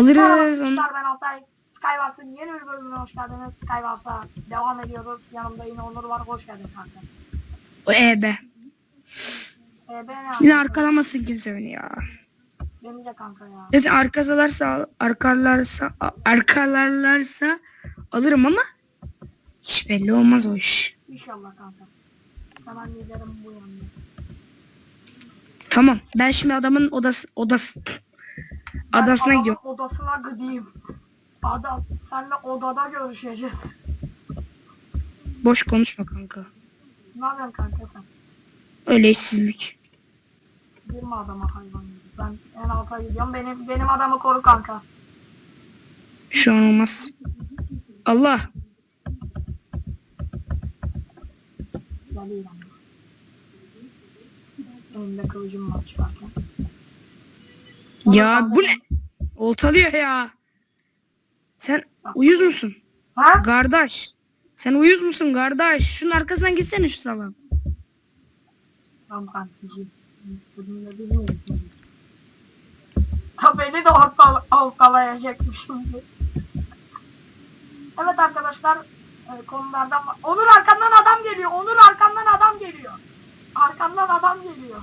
Alırız onu. Ben Altay. Skywars'ın yeni bir bölümüne hoş geldiniz. Skywars'a devam ediyoruz. Yanımda yine Onur var. Hoş geldin kanka. O EB. Ee, ben ne Yine yapayım? arkalamasın kimse beni ya. Benim de kanka ya. Zaten arkalarsa, arkalarsa, arkalarlarsa alırım ama hiç belli olmaz o iş. İnşallah kanka. Hemen liderim bu yanında. Tamam. Ben şimdi adamın odası odası adasına gidiyorum. Odasına gideyim. Adam senle odada görüşeceğiz. Boş konuşma kanka. ne yapıyorsun kanka sen? Öyle işsizlik. Girme adama hayvan. Ben en alta gidiyorum. Benim benim adamı koru kanka. Şu an olmaz. Allah. Elimde kılıcım var çıkarken. Ya bu ne? Oltalıyor ya. Sen uyuz musun? Ha? Kardeş. Sen uyuz musun kardeş? Şunun arkasından gitsene şu salak. Tamam kankacığım. Bilmiyorum. Ha beni de ortal ortalayacakmış şimdi. Evet arkadaşlar e, konulardan Onur arkandan adam geliyor. Onur arkandan adam geliyor. Arkandan adam geliyor.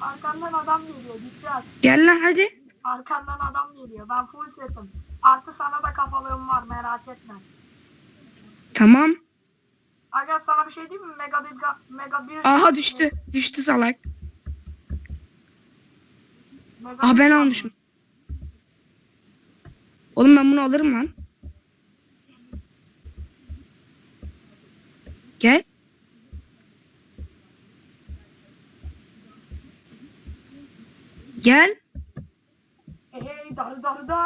Arkandan adam geliyor. Dikkat. Gel lan hadi. Arkandan adam geliyor. Ben full setim. Artı sana da kafalığım var merak etme. Tamam. Aga sana bir şey diyeyim mi? Mega bir mega bir Aha düştü. Düştü salak. Mega Aa bir- ben almışım. Oğlum ben bunu alırım lan. Gel. Gel. Hey darı darı da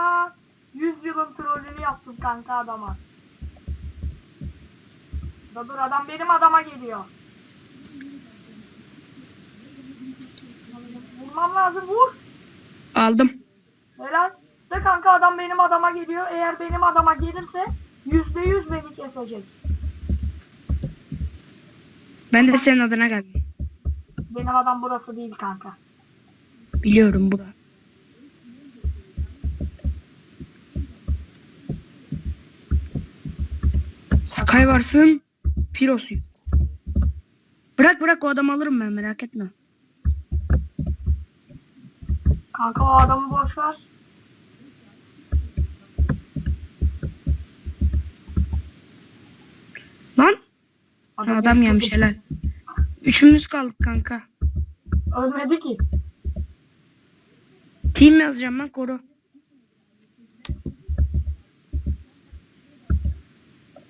100 yılın trollünü yaptım kanka adama. Da dur adam benim adama geliyor. Vurmam lazım vur. Aldım. Helal. İşte kanka adam benim adama geliyor. Eğer benim adama gelirse yüzde yüz beni kesecek. Ben de senin adına geldim. Benim adam burası değil kanka. Biliyorum bu. Skywars'ın Piros'u. Bırak bırak o adamı alırım ben merak etme. Kanka o adamı boş ver. Lan adam gelmiş tuttu. helal. Üçümüz kaldık kanka. Ölmedi ki. Team yazacağım ben koru.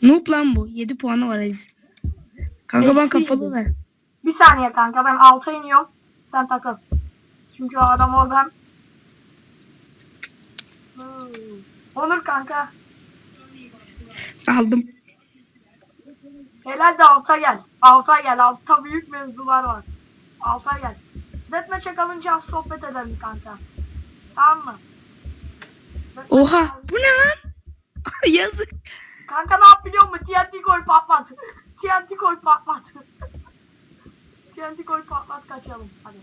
Noob lan bu. 7 puanı var Aziz. Kanka ben kapalı ver. Bir saniye kanka ben alta iniyorum. Sen takıl. Çünkü o adam oradan. Hmm. Onur kanka. Aldım. Helal de alta gel. Alta gel. Altta büyük mevzular var. Alta gel. Deathmatch'e kalınca az sohbet edelim kanka. Tamam mı? Deathmatch'e Oha bu ne lan? Yazık. Kanka ne yap biliyor musun? TNT koy patlat. TNT koy patlat. TNT koy patlat kaçalım. Hadi.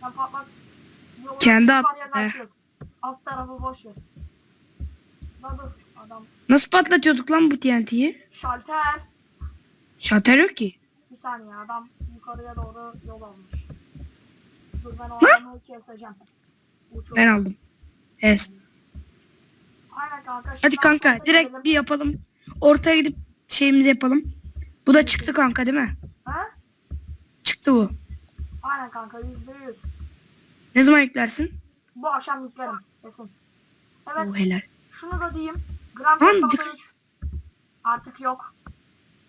Sen patlat. Yolun Kendi at-. Alt tarafı boş ver. Lan dur adam. Nasıl patlatıyorduk lan bu TNT'yi? Şalter. Şalter yok ki. Bir saniye adam yukarıya doğru yol almış. Dur ben o adamı keseceğim. Ben aldım. Evet. Hadi kanka direkt bir yapalım. Ortaya gidip şeyimizi yapalım. Bu da çıktı kanka değil mi? Ha? Çıktı bu. Aynen kanka yüzde yüz. Ne zaman yüklersin? Bu akşam yüklerim. Kesin. Evet. Oo helal. Şunu da diyeyim. Grand Theft Auto dikkat. 3 artık yok.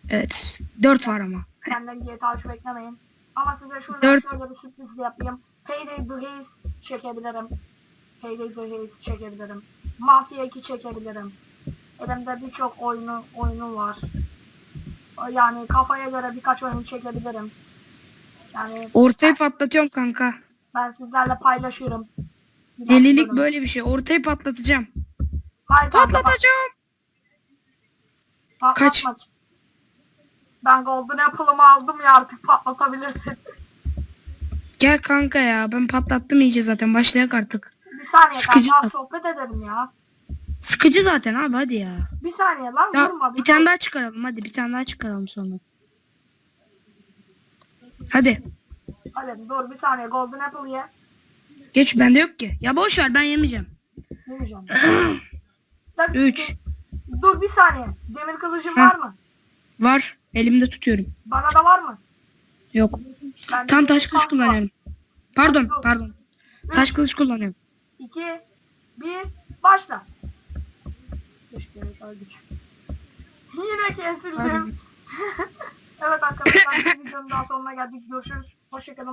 Evet. 4 var ama. Senden GTA 3 beklemeyin. Ama size şuradan Dört. şöyle bir sürpriz yapayım. Payday The Haze çekebilirim. The Haze çekebilirim. Mafia 2 çekebilirim. Elimde birçok oyunu oyunu var. Yani kafaya göre birkaç oyun çekebilirim. Yani Ortayı patlatıyorum kanka. ben sizlerle paylaşırım. Bir Delilik böyle bir şey. Ortayı patlatacağım. Hayır, Patlatacağım. pat- Kaç? patlatma. Ben Golden Apple'ımı aldım ya artık patlatabilirsin. Gel kanka ya. Ben patlattım iyice zaten. Başlayak artık. Bir saniye Sıkıcı kanka zaten. sohbet edelim ya. Sıkıcı zaten abi hadi ya. Bir saniye lan Ya vurma. bir tane daha çıkaralım hadi bir tane daha çıkaralım sonra. Hadi. Hadi dur bir saniye golden apple ye. Geç bende yok ki. Ya boş ver ben yemeyeceğim. Yemeyeceğim. Dur, 3 Dur, bir saniye. Demir kılıcın var mı? var. Elimde tutuyorum. Bana da var mı? Yok. Bende Tam taş kılıç kullanıyorum. Pardon pardon. Taş kılıç kullanıyorum. 2 1 başla. Yine kesildim. evet arkadaşlar videonun daha sonuna geldik. Görüşürüz. Hoşçakalın.